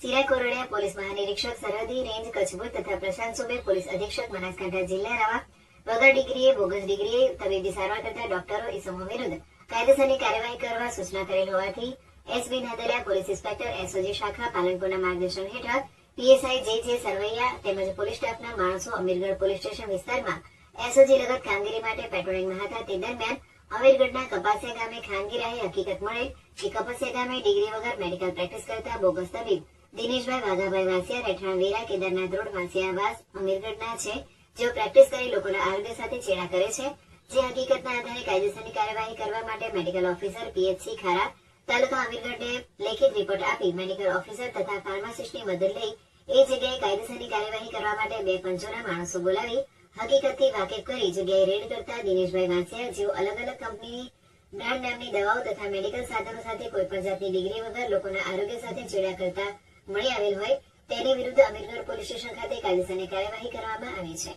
સિરા Kordia police મહાનિરીક્ષક સરહદી range કચ્છભુજ તથા પ્રશાંત સુબે police અધિક્ષક બનાસકાંઠા જિલ્લા રવા. વગર ડિગ્રીએ બોગસ ડિગ્રીએ તબીબી સારવાર કરતા ડોક્ટરો ઇસમો વિરુદ્ધ કાયદેસરની કાર્યવાહી કરવા સૂચના કરેલ હોવાથી S B Nadariya police inspector SOG શાખા પાલનપુરના માર્ગદર્શન હેઠળ પીએસઆઈ જે જે સરવૈયા તેમજ પોલીસ સ્ટાફના માણસો અમીરગઢ પોલીસ સ્ટેશન વિસ્તારમાં એસઓજી લગત કામગીરી માટે પેટ્રોલિંગમાં હતા તે દરમિયાન અમીરગઢના કપાસિયા ગામે ખાનગી રાહે હકીકત મળેલ કે કપાસિયા ગામે ડિગ્રી વગર મેડિકલ પ્રેક્ટિસ કરતા બોગસ તબીબ દિનેશભાઈ વાઘાભાઈ વાસિયા, રહેઠાણ વેરા, કેદારનાથ રોડ વાસિયાવાસ અમીરગઢના છે જેઓ પ્રેક્ટિસ કરી લોકોના આરોગ્ય સાથે ચેડા કરે છે. જે હકીકતના આધારે કાયદેસરની કાર્યવાહી કરવા માટે મેડિકલ ઓફિસર પીએચસી ખારા, તાલુકા અમીરગઢને લેખિત રિપોર્ટ આપી મેડિકલ ઓફિસર તથા ફાર્માસિસ્ટની મદદ લઈ એ જગ્યાએ કાયદેસરની કાર્યવાહી કરવા માટે બે પંચોના માણસો બોલાવી હકીકતથી વાકેફ કરી જગ્યાએ રેડ કરતા દિનેશભાઈ વાંસિયા, જેઓ અલગ અલગ કંપનીની બ્રાન્ડ નામની દવાઓ તથા મેડિકલ સાધનો સાથે કોઈ પણ જાતની ડિગ્રી વગર લોકોના આરોગ્ય સાથે ચેડા કરતા મળી આવેલ હોય તેની વિરુદ્ધ અમીરગઢ પોલીસ સ્ટેશન ખાતે કાયદેસરની કાર્યવાહી કરવામાં આવી છે.